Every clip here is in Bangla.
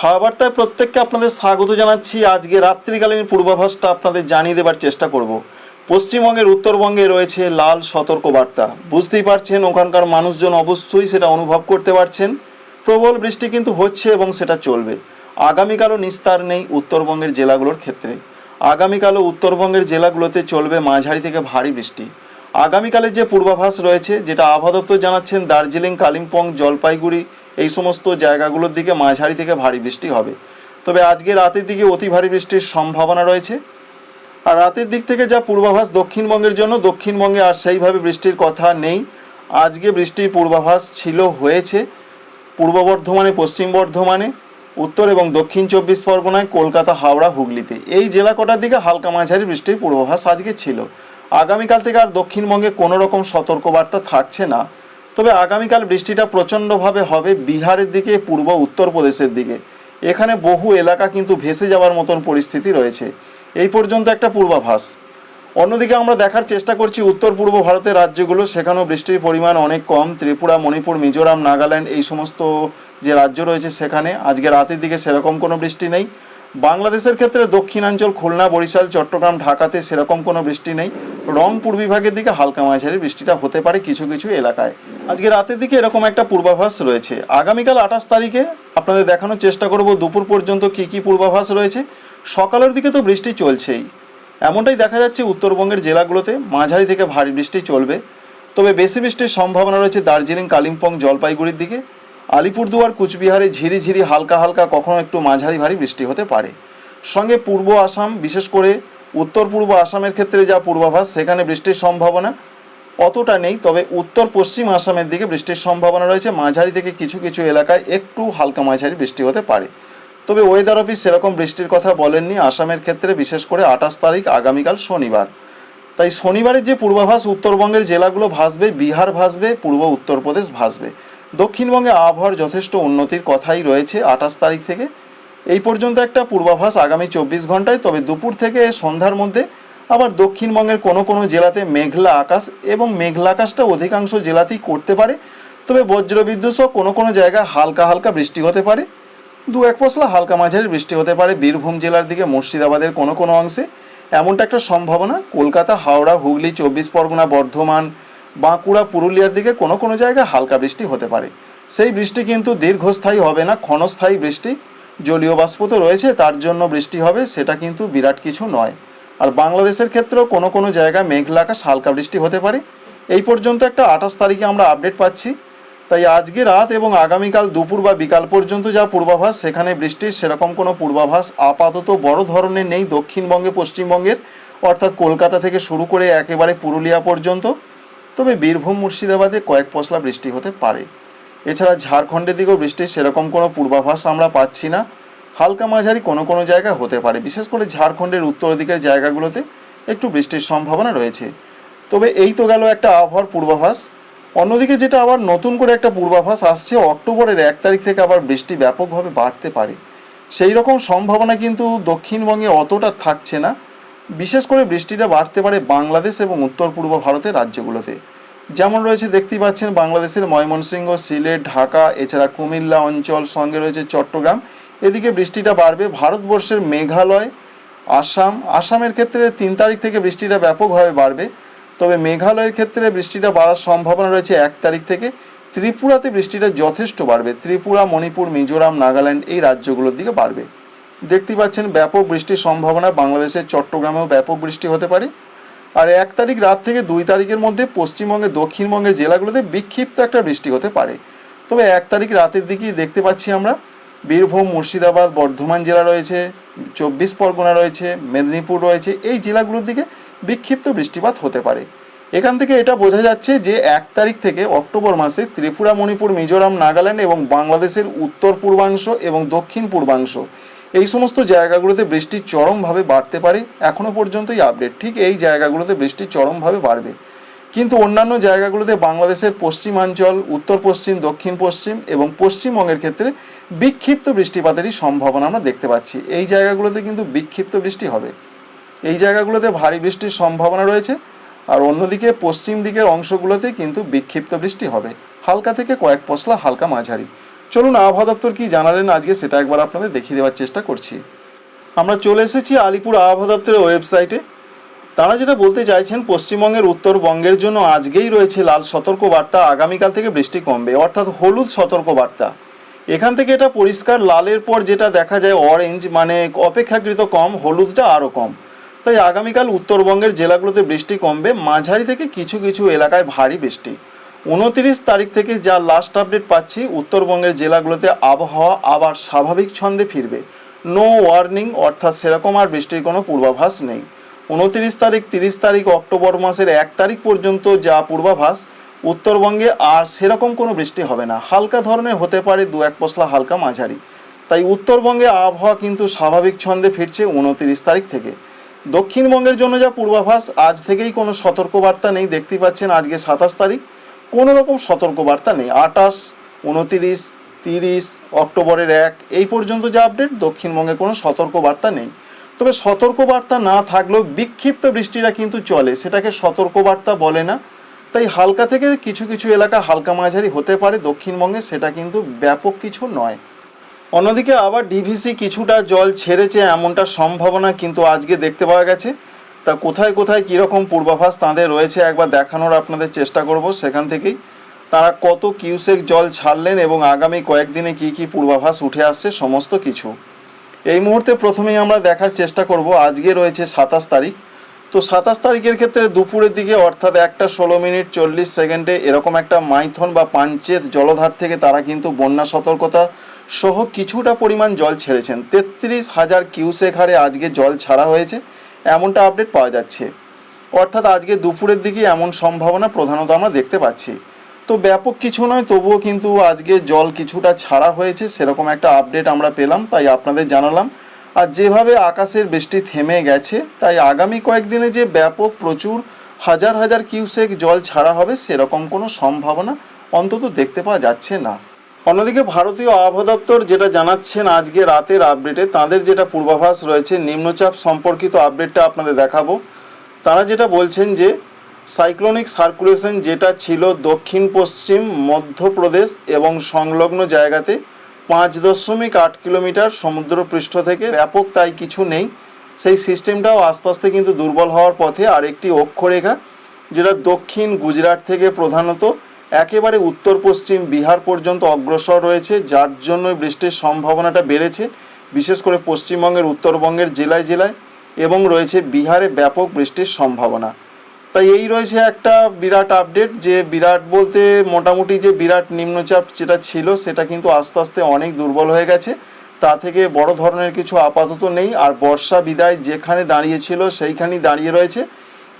হাওয়া বার্তায় প্রত্যেককে আপনাদের স্বাগত জানাচ্ছি। আজকে রাত্রিকালীন পূর্বাভাসটা আপনাদের জানিয়ে দেবার চেষ্টা করব। পশ্চিমবঙ্গের উত্তরবঙ্গে রয়েছে লাল সতর্ক বার্তা বুঝতেই পারছেন, ওখানকার মানুষজন অবশ্যই সেটা অনুভব করতে পারছেন। প্রবল বৃষ্টি কিন্তু হচ্ছে এবং সেটা চলবে। আগামীকালও নিস্তার নেই উত্তরবঙ্গের জেলাগুলোর ক্ষেত্রে। আগামীকালও উত্তরবঙ্গের জেলাগুলোতে চলবে মাঝারি থেকে ভারী বৃষ্টি। আগামীকালের যে পূর্বাভাস রয়েছে, যেটা আবহাওয়া দপ্তর জানাচ্ছেন দার্জিলিং, কালিম্পং, জলপাইগুড়ি, এই সমস্ত জায়গাগুলোর দিকে মাঝারি থেকে ভারী বৃষ্টি হবে। তবে আজকে রাতের দিকে অতি ভারী বৃষ্টির সম্ভাবনা রয়েছে। আর রাতের দিক থেকে যা পূর্বাভাস দক্ষিণবঙ্গের জন্য, দক্ষিণবঙ্গে আর সেইভাবে বৃষ্টির কথা নেই। আজকে বৃষ্টির পূর্বাভাস ছিল, হয়েছে পূর্ব বর্ধমানে, পশ্চিম বর্ধমানে, উত্তর এবং দক্ষিণ চব্বিশ পরগনায়, কলকাতা, হাওড়া, হুগলিতে। এই জেলা কটার দিকে হালকা মাঝারি বৃষ্টির পূর্বাভাস আজকে ছিল। আগামীকাল থেকে আর দক্ষিণবঙ্গে কোনো রকম সতর্কবার্তা থাকছে না। তবে আগামীকাল বৃষ্টিটা প্রচণ্ডভাবে হবে বিহারের দিকে, পূর্ব উত্তরপ্রদেশের দিকে। এখানে বহু এলাকা কিন্তু ভেসে যাওয়ার মতন পরিস্থিতি রয়েছে। এই পর্যন্ত একটা পূর্বাভাস। অন্যদিকে আমরা দেখার চেষ্টা করছি উত্তর পূর্ব ভারতের রাজ্যগুলো, সেখানেও বৃষ্টির পরিমাণ অনেক কম। ত্রিপুরা, মণিপুর, মিজোরাম, নাগাল্যান্ড এই সমস্ত যে রাজ্য রয়েছে সেখানে। আজকে রাতের দিকে সেরকম কোনো বৃষ্টি নেই। বাংলাদেশের ক্ষেত্রে দক্ষিণাঞ্চল, খুলনা, বরিশাল, চট্টগ্রাম, ঢাকাতে সেরকম কোনো বৃষ্টি নেই। রংপুর বিভাগের দিকে হালকা মাঝারি বৃষ্টিটা হতে পারে কিছু কিছু এলাকায়। আজকে রাতের দিকে এরকম একটা পূর্বাভাস রয়েছে। আগামীকাল আঠাশ তারিখে আপনাদের দেখানোর চেষ্টা করব দুপুর পর্যন্ত কি কি পূর্বাভাস রয়েছে। সকালের দিকে তো বৃষ্টি চলছেই। এমনটাই দেখা যাচ্ছে উত্তরবঙ্গের জেলাগুলোতে। মাঝারি থেকে ভারী বৃষ্টি চলবে। তবে বেশি বৃষ্টির সম্ভাবনা রয়েছে দার্জিলিং, কালিম্পং, জলপাইগুড়ির দিকে। আলিপুরদুয়ার, কুচবিহারে ঝিরিঝিরি হালকা হালকা কখনো একটু মাঝারি ভারী বৃষ্টি হতে পারে। সঙ্গে পূর্ব আসাম, বিশেষ করে উত্তর পূর্ব আসামের ক্ষেত্রে যা পূর্বাভাস, সেখানে বৃষ্টির সম্ভাবনা অতটা নেই, তবে উত্তর পশ্চিম আসামের দিকে বৃষ্টির সম্ভাবনা রয়েছে। মাঝারি থেকে কিছু কিছু এলাকায় একটু হালকা মাঝারি বৃষ্টি হতে পারে। তবে ওয়েদার অফিস সেরকম বৃষ্টির কথা বলেননি আসামের ক্ষেত্রে, বিশেষ করে আঠাশ তারিখ, আগামীকাল শনিবার। তাই শনিবারের যে পূর্বাভাস, উত্তরবঙ্গের জেলাগুলো ভাসবে, বিহার ভাসবে, পূর্ব উত্তরপ্রদেশ ভাসবে। দক্ষিণবঙ্গে আবহাওয়ার যথেষ্ট উন্নতির কথাই রয়েছে আঠাশ তারিখ থেকে। এই পর্যন্ত একটা পূর্বাভাস আগামী চব্বিশ ঘন্টায়, তবে দুপুর থেকে সন্ধ্যার মধ্যে আবার দক্ষিণবঙ্গের কোনো কোনো জেলাতে মেঘলা আকাশ এবং মেঘলা আকাশটা অধিকাংশ জেলাতেই করতে পারে। তবে বজ্রবিদ্যুৎ সহ কোনো কোনো জায়গায় হালকা হালকা বৃষ্টি হতে পারে। দু এক পশলা হালকা মাঝারি বৃষ্টি হতে পারে বীরভূম জেলার দিকে, মুর্শিদাবাদের কোনো কোনো অংশে। এমনটা একটা সম্ভাবনা, কলকাতা, হাওড়া, হুগলি, চব্বিশ পরগনা, বর্ধমান, বাঁকুড়া, পুরুলিয়ার দিকে কোনো কোনো জায়গায় হালকা বৃষ্টি হতে পারে। সেই বৃষ্টি কিন্তু দীর্ঘস্থায়ী হবে না, ক্ষণস্থায়ী বৃষ্টি। জলীয় বাষ্প তো রয়েছে, তার জন্য বৃষ্টি হবে, সেটা কিন্তু বিরাট কিছু নয়। আর বাংলাদেশের ক্ষেত্রেও কোনো কোনো জায়গায় মেঘলা আকাশ হালকা বৃষ্টি হতে পারে। এই পর্যন্ত একটা আঠাশ তারিখে আমরা আপডেট পাচ্ছি। তাই আজকে রাত এবং আগামীকাল দুপুর বা বিকাল পর্যন্ত যা পূর্বাভাস, সেখানে বৃষ্টির সেরকম কোনো পূর্বাভাস আপাতত বড় ধরনের নেই দক্ষিণবঙ্গে, পশ্চিমবঙ্গের, অর্থাৎ কলকাতা থেকে শুরু করে একেবারে পুরুলিয়া পর্যন্ত। তবে বীরভূম, মুর্শিদাবাদে কয়েক পশলা বৃষ্টি হতে পারে। এছাড়া ঝাড়খণ্ডের দিকেও বৃষ্টির সেরকম কোনো পূর্বাভাস আমরা পাচ্ছি না। হালকা মাঝারি কোনো কোনো জায়গা হতে পারে, বিশেষ করে ঝাড়খণ্ডের উত্তর দিকের জায়গাগুলোতে একটু বৃষ্টির সম্ভাবনা রয়েছে। তবে এই তো গেল একটা আবহাওয়ার পূর্বাভাস। অন্যদিকে যেটা আবার নতুন করে একটা পূর্বাভাস আসছে, অক্টোবরের এক তারিখ থেকে আবার বৃষ্টি ব্যাপকভাবে বাড়তে পারে। সেই রকম সম্ভাবনা কিন্তু দক্ষিণবঙ্গে অতটা থাকছে না। বিশেষ করে বৃষ্টিটা বাড়তে পারে বাংলাদেশ এবং উত্তর পূর্ব ভারতের রাজ্যগুলোতে। যেমন রয়েছে, দেখতেই পাচ্ছেন বাংলাদেশের ময়মনসিংহ, সিলেট, ঢাকা, এছাড়া কুমিল্লা অঞ্চল, সঙ্গে রয়েছে চট্টগ্রাম। এদিকে বৃষ্টিটা বাড়বে ভারতবর্ষের মেঘালয়, আসাম। আসামের ক্ষেত্রে তিন তারিখ থেকে বৃষ্টিটা ব্যাপকভাবে বাড়বে। তবে মেঘালয়ের ক্ষেত্রে বৃষ্টিটা বাড়ার সম্ভাবনা রয়েছে এক তারিখ থেকে। ত্রিপুরাতে বৃষ্টিটা যথেষ্ট বাড়বে। ত্রিপুরা, মণিপুর, মিজোরাম, নাগাল্যান্ড এই রাজ্যগুলোর দিকে বাড়বে। দেখতে পাচ্ছেন ব্যাপক বৃষ্টির সম্ভাবনা বাংলাদেশের চট্টগ্রামেও ব্যাপক বৃষ্টি হতে পারে। আর এক তারিখ রাত থেকে দুই তারিখের মধ্যে পশ্চিমবঙ্গের দক্ষিণবঙ্গের জেলাগুলোতে বিক্ষিপ্ত একটা বৃষ্টি হতে পারে। তবে এক তারিখ রাতের দিকেই দেখতে পাচ্ছি আমরা, বীরভূম, মুর্শিদাবাদ, বর্ধমান জেলা রয়েছে, চব্বিশ পরগনা রয়েছে, মেদিনীপুর রয়েছে, এই জেলাগুলোর দিকে বিক্ষিপ্ত বৃষ্টিপাত হতে পারে। এখান থেকে এটা বোঝা যাচ্ছে যে এক তারিখ থেকে অক্টোবর মাসে ত্রিপুরা, মণিপুর, মিজোরাম, নাগাল্যান্ড এবং বাংলাদেশের উত্তর পূর্বাংশ এবং দক্ষিণ পূর্বাংশ। এই সমস্ত জায়গাগুলোতে বৃষ্টি চরমভাবে বাড়তে পারে। এখনও পর্যন্তই আপডেট। ঠিক এই জায়গাগুলোতে বৃষ্টি চরমভাবে বাড়বে। কিন্তু অন্যান্য জায়গাগুলোতে বাংলাদেশের পশ্চিমাঞ্চল, উত্তর পশ্চিম, দক্ষিণ পশ্চিম এবং পশ্চিমবঙ্গের ক্ষেত্রে বিক্ষিপ্ত বৃষ্টিপাতেরই সম্ভাবনা আমরা দেখতে পাচ্ছি। এই জায়গাগুলোতে কিন্তু বিক্ষিপ্ত বৃষ্টি হবে। এই জায়গাগুলোতে ভারী বৃষ্টির সম্ভাবনা রয়েছে। আর অন্যদিকে পশ্চিম দিকের অংশগুলোতে কিন্তু বিক্ষিপ্ত বৃষ্টি হবে। হালকা থেকে কয়েক পশলা হালকা মাঝারি। চলুন আবহাওয়া দপ্তর কি জানালেন আজকে সেটা একবার আপনাদের দেখিয়ে দেওয়ার চেষ্টা করছি। আমরা চলে এসেছি আলিপুর আবহাওয়া দপ্তরের ওয়েবসাইটে। তারা যেটা বলতে চাইছেন, পশ্চিমবঙ্গের উত্তরবঙ্গের জন্য আজকেই রয়েছে লাল সতর্ক বার্তা আগামীকাল থেকে বৃষ্টি কমবে, অর্থাৎ হলুদ সতর্ক বার্তা এখান থেকে এটা পরিষ্কার, লালের পর যেটা দেখা যায় অরেঞ্জ মানে অপেক্ষাকৃত কম, হলুদটা আরও কম। তাই আগামীকাল উত্তরবঙ্গের জেলাগুলোতে বৃষ্টি কমবে। মাঝারি থেকে কিছু কিছু এলাকায় ভারী বৃষ্টি। উনতিরিশ তারিখ থেকে যা লাস্ট আপডেট পাচ্ছি, উত্তরবঙ্গের জেলাগুলোতে আবহাওয়া আবার স্বাভাবিক ছন্দে ফিরবে। নো ওয়ার্নিং অর্থাৎ সেরকম আর বৃষ্টির কোনো পূর্বাভাস নেই। উনতিরিশ তারিখ, তিরিশ তারিখ, অক্টোবর মাসের এক তারিখ পর্যন্ত যা পূর্বাভাস, উত্তরবঙ্গে আর সেরকম কোনো বৃষ্টি হবে না। হালকা ধরনের হতে পারে দু এক পশলা হালকা মাঝারি। তাই উত্তরবঙ্গে আবহাওয়া কিন্তু স্বাভাবিক ছন্দে ফিরছে উনতিরিশ তারিখ থেকে। দক্ষিণবঙ্গের জন্য যা পূর্বাভাস, আজ থেকেই কোনো সতর্কবার্তা নেই। দেখতে পাচ্ছেন আজকে সাতাশ তারিখ। কোনো রকম সতর্কবার্তা নেই। আটাশ উনতিরিশ, তিরিশ, অক্টোবরের এক, এই পর্যন্ত যা আপডেট, দক্ষিণবঙ্গে কোনো সতর্কবার্তা নেই। তবে সতর্কবার্তা না থাকলেও বিক্ষিপ্ত বৃষ্টিটা কিন্তু চলে। সেটাকে সতর্কবার্তা বলে না। তাই হালকা থেকে কিছু কিছু এলাকা হালকা মাঝারি হতে পারে দক্ষিণবঙ্গে, সেটা কিন্তু ব্যাপক কিছু নয়। অন্যদিকে আবার ডিভিসি কিছুটা জল ছেড়েছে এমনটা সম্ভাবনা কিন্তু আজকে দেখতে পাওয়া গেছে। তা কোথায় কোথায় কীরকম পূর্বাভাস তাঁদের রয়েছে একবার দেখানোর আপনাদের চেষ্টা করব সেখান থেকেই। তারা কত কিউসেক জল ছাড়লেন এবং আগামী কয়েকদিনে কি কি পূর্বাভাস উঠে আসছে সমস্ত কিছু। এই মুহূর্তে প্রথমেই আমরা দেখার চেষ্টা করব, আজকে রয়েছে সাতাশ তারিখ। তো সাতাশ তারিখের ক্ষেত্রে দুপুরের দিকে অর্থাৎ একটা ষোলো মিনিট চল্লিশ সেকেন্ডে এরকম একটা মাইথন বা পাঞ্চেত জলধার থেকে তারা কিন্তু বন্যা সতর্কতা সহ কিছুটা পরিমাণ জল ছেড়েছেন। তেত্রিশ হাজার কিউসেক হারে আজকে জল ছাড়া হয়েছে, এমনটা আপডেট পাওয়া যাচ্ছে। অর্থাৎ আজকে দুপুরের দিকে এমন সম্ভাবনা প্রধানত আমরা দেখতে পাচ্ছি। তো ব্যাপক কিছু নয়, তবুও কিন্তু আজকে জল কিছুটা ছাড়া হয়েছে, সেরকম একটা আপডেট আমরা পেলাম, তাই আপনাদের জানালাম। আর যেভাবে আকাশের বৃষ্টি থেমে গেছে, তাই আগামী কয়েকদিনে যে ব্যাপক প্রচুর হাজার হাজার কিউসেক জল ছাড়া হবে, সেরকম কোনো সম্ভাবনা অন্তত দেখতে পাওয়া যাচ্ছে না। অন্যদিকে ভারতীয় আবহাওয়া দপ্তর যেটা জানাচ্ছেন আজকে রাতের আপডেটে তাদের যেটা পূর্বাভাস রয়েছে, নিম্নচাপ সম্পর্কিত আপডেটটা আপনাদের দেখাবো। তারা যেটা বলছেন যে সাইক্লোনিক সার্কুলেশন যেটা ছিল দক্ষিণ, পশ্চিম, মধ্যপ্রদেশ এবং সংলগ্ন জায়গাতে পাঁচ দশমিক আট কিলোমিটার সমুদ্রপৃষ্ঠ থেকে ব্যাপক তাই কিছু নেই। সেই সিস্টেমটাও আস্তে আস্তে কিন্তু দুর্বল হওয়ার পথে আরেকটি অক্ষরেখা, যেটা দক্ষিণ গুজরাট থেকে প্রধানত একেবারে উত্তর পশ্চিম বিহার পর্যন্ত অগ্রসর রয়েছে যার জন্য বৃষ্টির সম্ভাবনাটা বেড়েছে, বিশেষ করে পশ্চিমবঙ্গের, উত্তরবঙ্গের জেলায় জেলায়, এবং রয়েছে বিহারে ব্যাপক বৃষ্টির সম্ভাবনা। তাই এই রয়েছে একটা বিরাট আপডেট যে বিরাট বলতে মোটামুটি যে বিরাট নিম্নচাপ যেটা ছিল, সেটা কিন্তু আস্তে আস্তে অনেক দুর্বল হয়ে গেছে। তা থেকে বড় ধরনের কিছু আপাতত নেই, আর বর্ষা বিদায় যেখানে দাঁড়িয়েছিল, সেইখানেই দাঁড়িয়ে রয়েছে।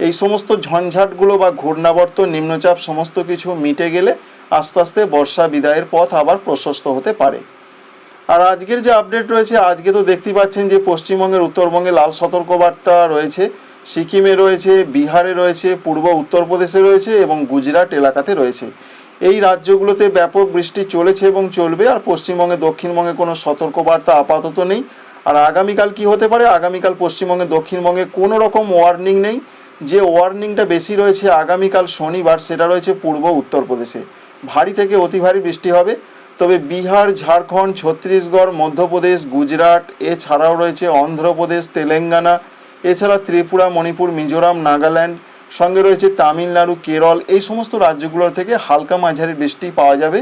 এই সমস্ত ঝঞ্ঝাটগুলো বা ঘূর্ণাবর্ত, নিম্নচাপ সমস্ত কিছু মিটে গেলে আস্তে আস্তে বর্ষা বিদায়ের পথ আবার প্রশস্ত হতে পারে। আর আজকের যে আপডেট রয়েছে, আজকে তো দেখতেই পাচ্ছেন যে পশ্চিমবঙ্গের, উত্তরবঙ্গে লাল সতর্কবার্তা রয়েছে, সিকিমে রয়েছে, বিহারে রয়েছে, পূর্ব উত্তরপ্রদেশে রয়েছে এবং গুজরাট এলাকাতে রয়েছে। এই রাজ্যগুলোতে ব্যাপক বৃষ্টি চলেছে এবং চলবে, আর পশ্চিমবঙ্গে, দক্ষিণবঙ্গে কোনো সতর্কবার্তা আপাতত নেই। আর আগামীকাল কি হতে পারে? আগামীকাল পশ্চিমবঙ্গে, দক্ষিণবঙ্গে কোনো রকম ওয়ার্নিং নেই। যে ওয়ার্নিংটা বেশি রয়েছে আগামীকাল শনিবার, সেটা রয়েছে পূর্ব উত্তরপ্রদেশে। ভারী থেকে অতি ভারী বৃষ্টি হবে। তবে বিহার, ঝাড়খণ্ড, ছত্তিশগড়, মধ্যপ্রদেশ, গুজরাট, এছাড়াও রয়েছে অন্ধ্রপ্রদেশ, তেলেঙ্গানা, এছাড়া ত্রিপুরা, মণিপুর, মিজোরাম, নাগাল্যান্ড, সঙ্গে রয়েছে তামিলনাড়ু, কেরল, এই সমস্ত রাজ্যগুলো থেকে হালকা মাঝারি বৃষ্টি পাওয়া যাবে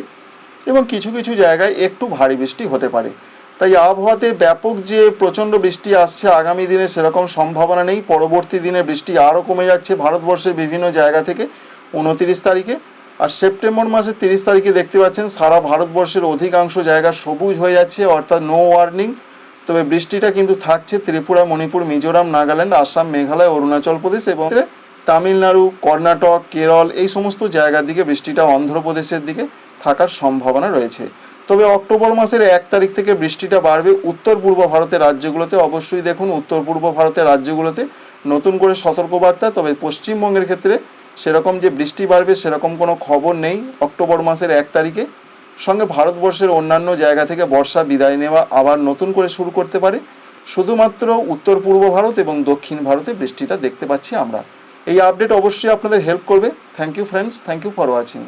এবং কিছু কিছু জায়গায় একটু ভারী বৃষ্টি হতে পারে। তাই আবহাওয়াতে ব্যাপক যে প্রচণ্ড বৃষ্টি আসছে আগামী দিনে সেরকম সম্ভাবনা নেই। পরবর্তী দিনে বৃষ্টি আরও কমে যাচ্ছে ভারতবর্ষের বিভিন্ন জায়গা থেকে উনতিরিশ তারিখে। আর সেপ্টেম্বর মাসের তিরিশ তারিখে দেখতে পাচ্ছেন সারা ভারতবর্ষের অধিকাংশ জায়গা সবুজ হয়ে যাচ্ছে, অর্থাৎ নো ওয়ার্নিং তবে বৃষ্টিটা কিন্তু থাকছে ত্রিপুরা, মণিপুর, মিজোরাম, নাগাল্যান্ড, আসাম, মেঘালয়, অরুণাচল প্রদেশ এবং তামিলনাড়ু, কর্ণাটক, কেরল এই সমস্ত জায়গার দিকে বৃষ্টিটা অন্ধ্রপ্রদেশের দিকে থাকার সম্ভাবনা রয়েছে। তবে অক্টোবর মাসের এক তারিখ থেকে বৃষ্টিটা বাড়বে। উত্তর পূর্ব ভারতের রাজ্যগুলোতে অবশ্যই দেখুন, উত্তর পূর্ব ভারতের রাজ্যগুলোতে নতুন করে সতর্কবার্তা। তবে পশ্চিমবঙ্গের ক্ষেত্রে সেরকম যে বৃষ্টি বাড়বে, সেরকম কোনো খবর নেই অক্টোবর মাসের এক তারিখে। সঙ্গে ভারতবর্ষের অন্যান্য জায়গা থেকে বর্ষা বিদায় নেওয়া আবার নতুন করে শুরু করতে পারে। শুধুমাত্র উত্তর পূর্ব ভারত এবং দক্ষিণ ভারতে বৃষ্টিটা দেখতে পাচ্ছি আমরা। এই আপডেট অবশ্যই আপনাদের হেল্প করবে। Thank you friends thank you for watching